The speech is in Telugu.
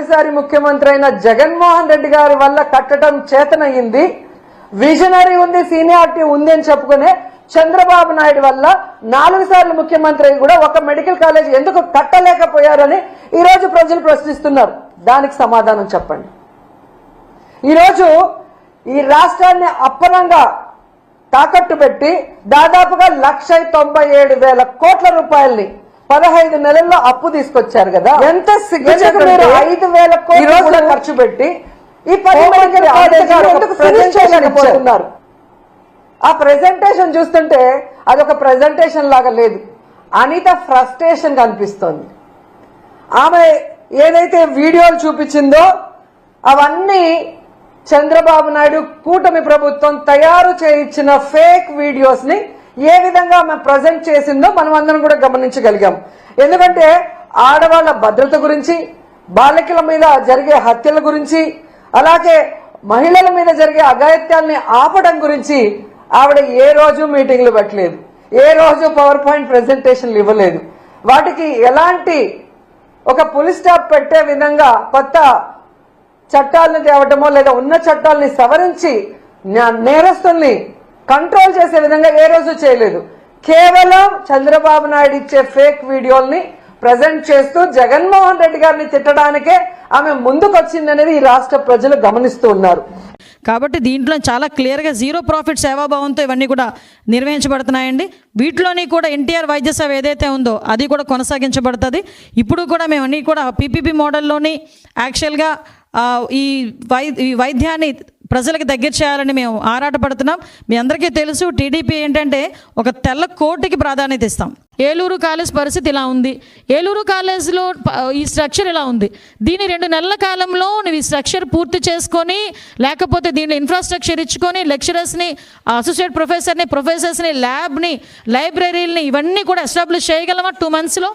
మొదటిసారి ముఖ్యమంత్రి అయిన జగన్మోహన్ రెడ్డి గారి వల్ల కట్టడం చేతనయ్యింది. విజనరీ ఉంది సీనియారిటీ ఉంది అని చెప్పుకునే చంద్రబాబు నాయుడు వల్ల నాలుగు సార్లు ముఖ్యమంత్రి అయి కూడా ఒక మెడికల్ కాలేజ్ ఎందుకు కట్టలేకపోయారని ఈ రోజు ప్రజలు ప్రశ్నిస్తున్నారు. దానికి సమాధానం చెప్పండి. ఈరోజు ఈ రాష్ట్రాన్ని అప్పనంగా తాకట్టు పెట్టి దాదాపుగా లక్ష తొంభై ఏడు వేల కోట్ల రూపాయల్ని పదహైదు నెలల్లో అప్పు తీసుకొచ్చారు కదా. ఎంత మీరు ఐదు వేల కోట్లు ఖర్చు పెట్టి ఈ పది మెడికల్ కాలేజీలు ఎందుకు ఫినిష్ చేయలేకపోతున్నారు? ఆ ప్రెజెంటేషన్ చూస్తుంటే అదొక ప్రెజెంటేషన్ లాగా లేదు. అనిత ఫ్రస్ట్రేషన్ కనిపిస్తోంది ఆమె ఏదైతే వీడియోలు చూపించిందో అవన్నీ చంద్రబాబు నాయుడు కూటమి ప్రభుత్వం తయారు చేయించిన ఫేక్ వీడియోస్ని ఏ విధంగా ఆమె ప్రజెంట్ చేసిందో మనం అందరం కూడా గమనించగలిగాం. ఎందుకంటే ఆడవాళ్ళ భద్రత గురించి బాలికల మీద జరిగే హత్యల గురించి అలాగే మహిళల మీద జరిగే అఘాయిత్యాల్ని ఆపడం గురించి ఆవిడ ఏ రోజు మీటింగ్లు పెట్టలేదు. ఏ రోజు పవర్ పాయింట్ ప్రజెంటేషన్లు ఇవ్వలేదు. వాటికి ఎలాంటి ఒక పులి స్టాప్ పెట్టే విధంగా కొత్త చట్టాలను తేవటమో లేదా ఉన్న చట్టాలని సవరించి నేరస్తుల్ని కంట్రోల్ చేసే విధంగా ఏ రోజు చేయలేదు. కేవలం చంద్రబాబు నాయుడు ఇచ్చే ఫేక్ వీడియోల్ని ప్రజెంట్ చేస్తూ జగన్మోహన్ రెడ్డి గారిని తిట్టడానికే ఆమె ముందుకొచ్చిందనేది ఈ రాష్ట్ర ప్రజలు గమనిస్తూ ఉన్నారు. కాబట్టి దీంట్లో చాలా క్లియర్గా జీరో ప్రాఫిట్ సేవాభావంతో ఇవన్నీ కూడా నిర్వహించబడుతున్నాయండి. వీటిలోని కూడా ఎన్టీఆర్ వైద్య సేవ ఏదైతే ఉందో అది కూడా కొనసాగించబడుతుంది. ఇప్పుడు కూడా మేము అన్నీ కూడా పీపీపీ మోడల్లోని యాక్చువల్గా ఈ వై ఈ వైద్యాన్ని ప్రజలకు దగ్గర చేయాలని మేము ఆరాటపడుతున్నాం. మీ అందరికీ తెలుసు టీడీపీ ఏంటంటే ఒక తెల్ల కోటికి ప్రాధాన్యత ఇస్తాం. ఏలూరు కాలేజ్ పరిస్థితి ఇలా ఉంది. ఏలూరు కాలేజ్లో ఈ స్ట్రక్చర్ ఇలా ఉంది. దీని రెండు నెలల కాలంలో నువ్వు ఈ స్ట్రక్చర్ పూర్తి చేసుకొని లేకపోతే దీనిలో ఇన్ఫ్రాస్ట్రక్చర్ ఇచ్చుకొని లెక్చరర్స్ని అసోసియేట్ ప్రొఫెసర్ని ప్రొఫెసర్స్ని ల్యాబ్ని లైబ్రరీలని ఇవన్నీ కూడా ఎస్టాబ్లిష్ చేయగలమా టూ మంత్స్లో?